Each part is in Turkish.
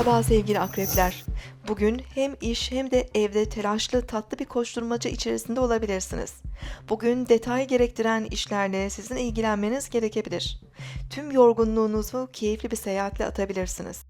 Merhaba sevgili akrepler. Bugün hem iş hem de evde telaşlı tatlı bir koşturmaca içerisinde olabilirsiniz. Bugün detay gerektiren işlerle sizin ilgilenmeniz gerekebilir. Tüm yorgunluğunuzu keyifli bir seyahatle atabilirsiniz.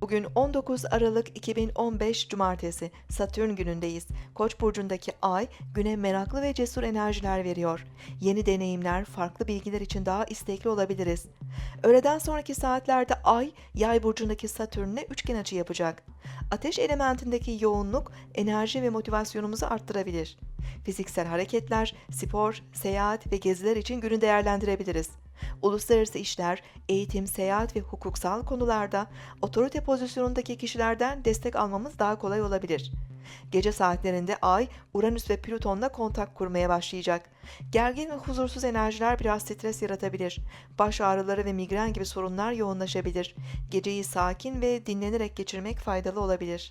Bugün 19 Aralık 2015 Cumartesi, Satürn günündeyiz. Koç burcundaki ay güne meraklı ve cesur enerjiler veriyor. Yeni deneyimler, farklı bilgiler için daha istekli olabiliriz. Öğleden sonraki saatlerde ay yay burcundaki Satürn'le üçgen açı yapacak. Ateş elementindeki yoğunluk enerji ve motivasyonumuzu arttırabilir. Fiziksel hareketler, spor, seyahat ve geziler için günü değerlendirebiliriz. Uluslararası işler, eğitim, seyahat ve hukuksal konularda otorite pozisyonundaki kişilerden destek almamız daha kolay olabilir. Gece saatlerinde Ay, Uranüs ve Plüton'la kontak kurmaya başlayacak. Gergin ve huzursuz enerjiler biraz stres yaratabilir. Baş ağrıları ve migren gibi sorunlar yoğunlaşabilir. Geceyi sakin ve dinlenerek geçirmek faydalı olabilir.